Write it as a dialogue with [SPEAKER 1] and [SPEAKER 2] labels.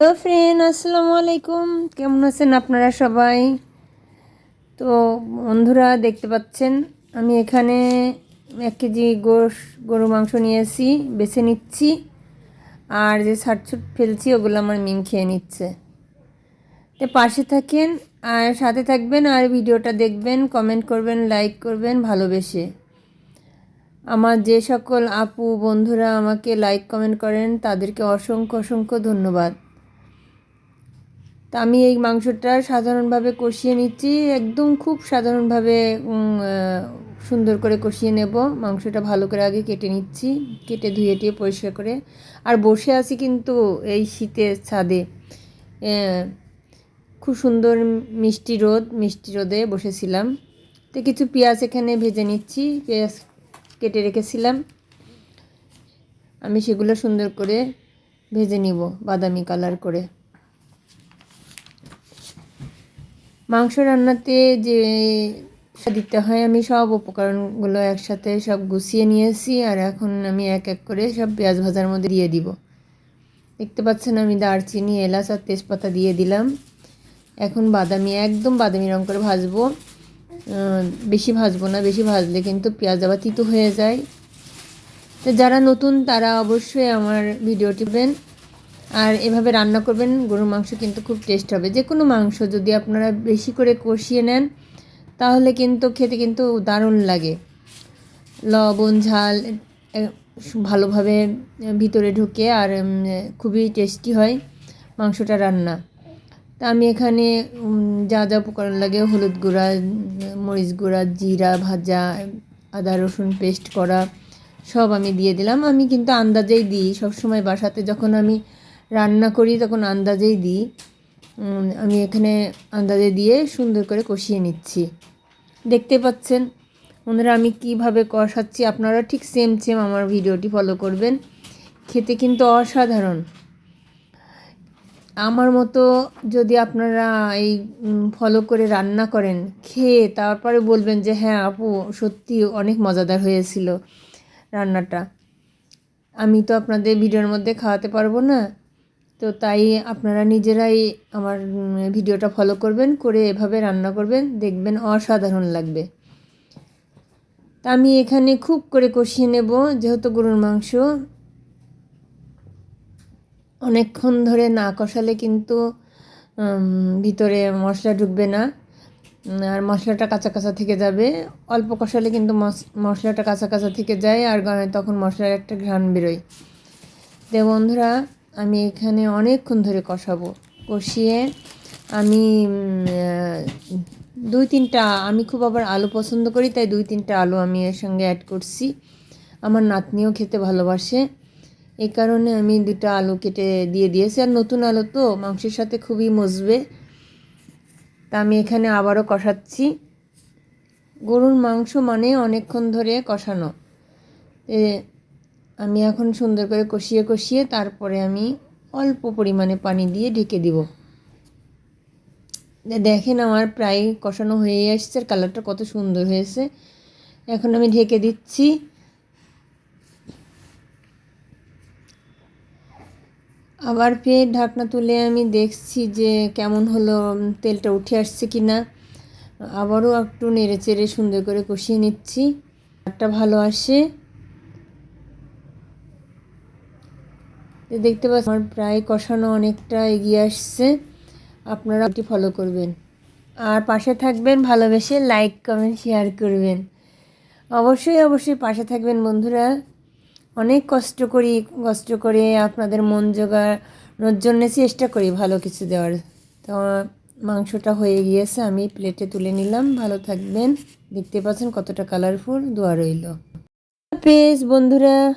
[SPEAKER 1] তো ফ্রেন্ড, আসসালামু আলাইকুম। কেমন আছেন আপনারা সবাই? তো বন্ধুরা, দেখতে পাচ্ছেন, আমি এখানে এক কেজি গোশ, গরু মাংস নিয়েছি, বেছে নিচ্ছি। আর যে ছাটছুট ফেলছি, ওগুলো আমার মিম খেয়ে নিচ্ছে। তো পাশে থাকেন, আর সাথে থাকবেন, আর ভিডিওটা দেখবেন কমেন্ট করবেন লাইক করবেন, ভালোবেসে। আমার যে সকল আপু, বন্ধুরা আমাকে লাইক কমেন্ট করেন, তাদেরকে অসংখ্য অসংখ্য ধন্যবাদ। তা আমি এই মাংসটা সাধারণভাবে কষিয়ে নিচ্ছি, একদম খুব সাধারণভাবে সুন্দর করে কষিয়ে নেব। মাংসটা ভালো করে আগে কেটে নিচ্ছি, কেটে ধুয়ে টিয়ে পরিষ্কার করে। আর বসে আছি কিন্তু এই শীতের ছাদে। খুব সুন্দর মিষ্টি রোদ, মিষ্টি রোদে বসেছিলাম। তো কিছু পেঁয়াজ এখানে ভেজে নিচ্ছি, পেঁয়াজ কেটে রেখেছিলাম। আমি সেগুলো সুন্দর করে ভেজে নিব, বাদামি কালার করে। মাংস রান্নাতে যে দিতে হয়, আমি সব উপকরণগুলো একসাথে সব গুছিয়ে নিয়েছি আর এখন আমি এক এক করে সব পেঁয়াজ ভাজার মধ্যে দিয়ে দিব। দেখতে পাচ্ছেন আমি দারচিনি, এলাচ আর তেজপাতা দিয়ে দিলাম। এখন বাদামি, একদম বাদামি রং করে ভাজবো। বেশি ভাজবো না, বেশি ভাজলে কিন্তু পেঁয়াজ আবার তিতো হয়ে যায়। তো যারা নতুন তারা অবশ্যই আমার ভিডিওটি পেন আর এভাবে রান্না করবেন, গরুর মাংস কিন্তু খুব টেস্ট হবে। যে কোনো মাংস যদি আপনারা বেশি করে কষিয়ে নেন, তাহলে কিন্তু খেতে কিন্তু দারুণ লাগে। লবণ, ঝাল ভালোভাবে ভিতরে ঢুকে আর খুবই টেস্টি হয় মাংসটা রান্না। তা আমি এখানে যা যা উপকরণ লাগে, হলুদ গুঁড়া, মরিচ গুঁড়া, জিরা, ভাজা, আদা, রসুন পেস্ট করা সব আমি দিয়ে দিলাম। আমি কিন্তু আন্দাজেই দিই। সবসময় বাসাতে যখন আমি রান্না করি, তখন আন্দাজেই দিই। আমি এখানে আন্দাজে দিয়ে সুন্দর করে কষিয়ে নিচ্ছি। দেখতে পাচ্ছেন, ওনারা আমি কীভাবে কষাচ্ছি, আপনারা ঠিক সেম সেম আমার ভিডিওটি ফলো করবেন। খেতে কিন্তু অসাধারণ। আমার মতো যদি আপনারা এই ফলো করে রান্না করেন, খেয়ে তারপরে বলবেন যে হ্যাঁ আপু, সত্যি অনেক মজাদার হয়েছিল রান্নাটা। আমি তো আপনাদের ভিডিওর মধ্যে খাওয়াতে পারব না। তো তাই আপনারা নিজেরাই আমার ভিডিওটা ফলো করবেন, করে এভাবে রান্না করবেন, দেখবেন অসাধারণ লাগবে। তা আমি এখানে খুব করে কষিয়ে নেব, যেহেতু গরুর মাংস। অনেকক্ষণ ধরে না কষালে কিন্তু ভিতরে মশলা ঢুকবে না, আর মশলাটা কাঁচা কাঁচা থেকে যাবে। অল্প কষালে কিন্তু মশ- মশলাটা কাঁচা কাঁচা থেকে যায়, আর তখন মশলার একটা ঘ্রাণ বেরোয়। দে বন্ধুরা আমি এখানে অনেকক্ষণ ধরে কষাবো। কষিয়ে আমি দুই তিনটা, আমি খুব আবার আলু পছন্দ করি, তাই দুই তিনটা আলু আমি এর সঙ্গে অ্যাড করছি। আমার নাতনিও খেতে ভালোবাসে। এই কারণে আমি দুটা আলু কেটে দিয়ে দিয়েছি। আর নতুন আলু তো, মাংসের সাথে খুবই মজবে। তা আমি এখানে আবারও কষাচ্ছি। গরুর মাংস মানে অনেকক্ষণ ধরে কষানো। আমি এখন সুন্দর করে কষিয়ে কষিয়ে তারপরে আমি অল্প পরিমাণে পানি দিয়ে ঢেকে দিব। দেখেন আমার প্রায় কষানো হয়ে আসছে আর কালারটা কত সুন্দর হয়েছে। এখন আমি ঢেকে দিচ্ছি। আবার ফের ঢাকনা তুলে আমি দেখছি যে কেমন হলো তেলটা উঠে আসছে কি না আবারও একটু নেড়ে চেড়ে সুন্দর করে কষিয়ে নিচ্ছি। একটা ভালো আসে। দেখতে পাচ্ছি, আমার প্রায় কষানো অনেকটা এগিয়ে আসছে। আপনারা এটি ফলো করবেন। আর পাশে থাকবেন, ভালোবেসে লাইক কমেন্ট শেয়ার করবেন। অবশ্যই অবশ্যই পাশে থাকবেন বন্ধুরা। অনেক কষ্ট করি, কষ্ট করে আপনাদের মন জোগানোর জন্য চেষ্টা করি ভালো কিছু দেওয়ার। তো, মাংসটা হয়ে গিয়েছে, আমি প্লেটে তুলে নিলাম। ভালো থাকবেন। দেখতে পাচ্ছেন কতটা কালারফুল দোয়া রইল। পেজ বন্ধুরা।